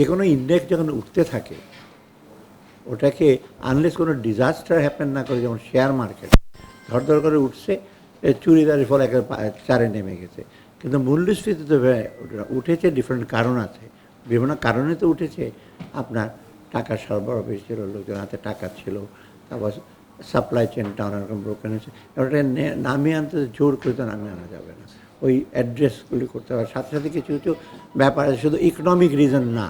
যে কোনো ইন্ডেক্স যখন উঠতে থাকে, ওটাকে আনলেস কোনো ডিজাস্টার হ্যাপেন না করে, যেমন শেয়ার মার্কেট ধর ধর করে উঠছে চুরিদারের ফলে একটা চারে নেমে গেছে। কিন্তু মূল্যস্ফীতি তো উঠেছে ডিফারেন্ট কারণ আছে। বিভিন্ন কারণে তো উঠেছে। আপনার টাকা সরবরাহ বেশি ছিল লোকজন হাতে টাকা ছিল, তারপর সাপ্লাই চেনটা অনেকরকম ব্রোকেন হয়েছে। ওটা নামিয়ে আনতে জোর করে তো নামিয়ে আনা যাবে না। ওই অ্যাড্রেসগুলি করতে হবে। সাথে সাথে কিছু কিছু ব্যাপার আছে, শুধু ইকোনমিক রিজন না।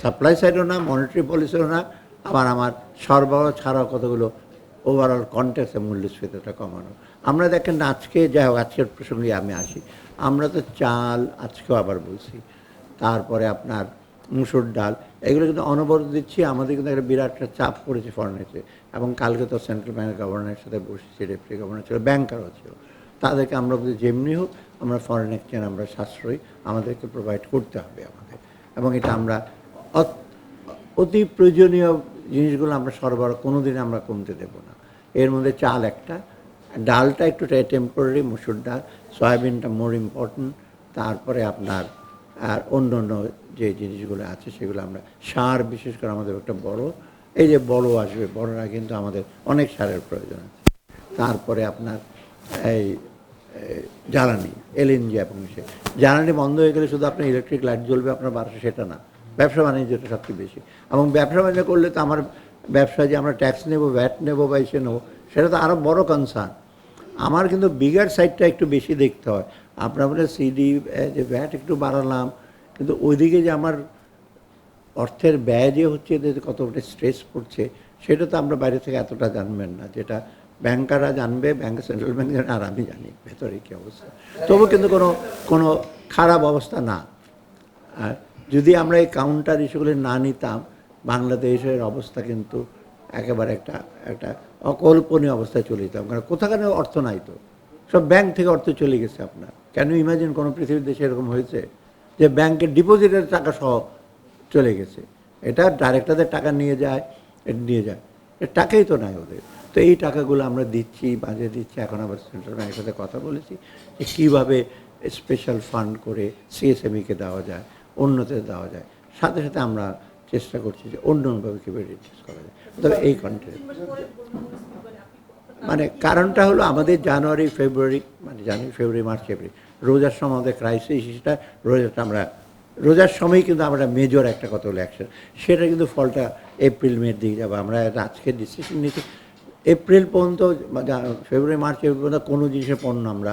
সাপ্লাই সাইডও না মনিটারি পলিসিও না, আবার আমার সরবরাহ ছাড়াও কতগুলো ওভারঅল কন্টেক্সে মূল্যস্ফীতিটা কমানো। আমরা দেখেন আজকে যাই হোক, আজকের প্রসঙ্গে আমি আসি। আমরা তো চাল আজকেও আবার বলছি। তারপরে আপনার মুসুর ডাল, এগুলো কিন্তু অনবরত দিচ্ছি। আমাদের কিন্তু একটা বিরাট একটা চাপ পড়েছে ফরেনেতে এবং কালকে তো সেন্ট্রাল ব্যাঙ্ক গভর্নরের সাথে বসেছি ডেপুটি গভর্নর ছিল ব্যাংকারও ছিল। তাদেরকে আমরা যেমনি হোক, আমরা ফরেন এক্সচেঞ্জ আমরা সাশ্রয়ী। আমাদেরকে প্রোভাইড করতে হবে আমাদের। এবং এটা আমরা অত- প্রয়োজনীয় জিনিসগুলো আমরা সরবরাহ কোনো দিন আমরা কমতে দেব না। এর মধ্যে চাল একটা, ডালটা একটু টেম্পোরারি মুসুর ডাল, সয়াবিনটা মোর ইম্পর্টেন্ট তারপরে আপনার, আর অন্য অন্য যে জিনিসগুলো আছে সেগুলো আমরা, সার বিশেষ করে আমাদের একটা বড়, এই যে বড় আসবে, বড়রা কিন্তু আমাদের অনেক সারের প্রয়োজন আছে। তারপরে আপনার এই জ্বালানি এলএনজি এবং সে, জ্বালানি বন্ধ হয়ে গেলে শুধু আপনার ইলেকট্রিক লাইট জ্বলবে আপনার বারোশো সেটা না। ব্যবসা বাণিজ্যটা সবচেয়ে বেশি। এবং ব্যবসা বাণিজ্য করলে তো আমার ব্যবসা যে আমরা ট্যাক্স নেব ভ্যাট নেব বা এসে নেব, সেটা তো আরও বড় কনসার্ন আমার কিন্তু বিগার সাইডটা একটু বেশি দেখতে হয়। আপনার বলে সিডি যে ভ্যাট একটু বাড়ালাম, কিন্তু ওইদিকে যে আমার অর্থের ব্যয় যে হচ্ছে এতে কতটা স্ট্রেস পড়ছে, সেটা তো আমরা বাইরে থেকে এতটা জানবেন না। যেটা ব্যাংকাররা জানবে ব্যাংক সেন্ট্রাল ব্যাংক জানে, আর আমি জানি, ভেতরে কী অবস্থা। তবু কিন্তু কোনো কোনো খারাপ অবস্থা না। আর যদি আমরা এই কাউন্টার ইস্যুগুলি না নিতাম, বাংলাদেশের অবস্থা কিন্তু একেবারে একটা একটা অকল্পনীয় অবস্থায় চলে যেতাম। কারণ কোথাকার অর্থ নাই তো। সব ব্যাংক থেকে অর্থ চলে গেছে আপনার। কেন ইমাজিন কোনো পৃথিবীর দেশে এরকম হয়েছে যে ব্যাংকের ডিপোজিটের টাকা সহ চলে গেছে? এটা ডাইরেক্টরদের টাকা নিয়ে যায় নিয়ে যায়। টাকাই তো নাই ওদের। তো এই টাকাগুলো আমরা দিচ্ছি বাজে দিচ্ছি। এখন আবার সেন্ট্রাল ব্যাংকের সাথে কথা বলেছি যে কীভাবে স্পেশাল ফান্ড করে সিএসএমইকে দেওয়া যায়। অন্যতে দেওয়া যায়। সাথে সাথে আমরা চেষ্টা করছি যে অন্য অন্যভাবে কীভাবে করা যায়। তবে এই কন্টেন্ট মানে কারণটা হলো আমাদের জানুয়ারি, ফেব্রুয়ারি মানে জানুয়ারি, ফেব্রুয়ারি, মার্চ, এপ্রিল, রোজার সময় আমাদের ক্রাইসিস সেটা রোজাটা আমরা রোজার সময় কিন্তু আমরা মেজর একটা কথা হলো অ্যাকশন সেটা কিন্তু ফলটা এপ্রিল, মের দিকে যাব। আমরা আজকে ডিসিশন নিতে এপ্রিল পর্যন্ত ফেব্রুয়ারি, মার্চ, এপ্রিল পর্যন্ত কোনো জিনিসের পণ্য আমরা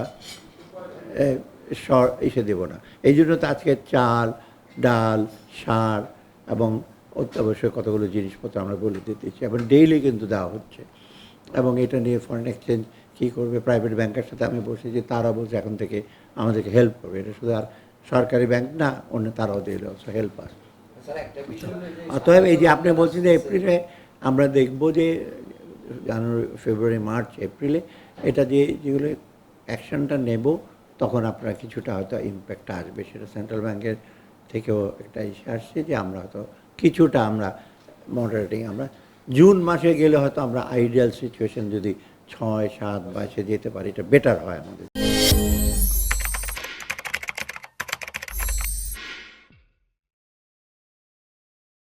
এসে দেবো না। এই জন্য তো আজকে চাল ডাল সার এবং অত্যাবশ্যক কতগুলো জিনিসপত্র আমরা বলে দিতেছি। এবং ডেইলি কিন্তু দেওয়া হচ্ছে। এবং এটা নিয়ে ফরেন এক্সচেঞ্জ কী করবে? প্রাইভেট ব্যাংকের সাথে আমি বসে যে তারা বলছে এখন থেকে আমাদেরকে হেল্প করবে। এটা শুধু আর সরকারি ব্যাংক না অন্য তারাও দিল হেল্প আস অতএব এই যে আপনি বলছেন যে এপ্রিলে আমরা দেখব যে জানুয়ারি ফেব্রুয়ারি মার্চ এপ্রিলে এটা যে যেগুলো অ্যাকশনটা নেব তখন আপনার কিছুটা হয়তো ইম্প্যাক্ট আসবে। সেটা সেন্ট্রাল ব্যাংকের থেকেও একটা ইসে আসছে যে আমরা হয়তো কিছুটা আমরা মডারেটিং আমরা জুন মাসে গেলে হয়তো আমরা আইডিয়াল সিচুয়েশন যদি ছয়, সাত বাইশে যেতে পারি, এটা বেটার হয় আমাদের।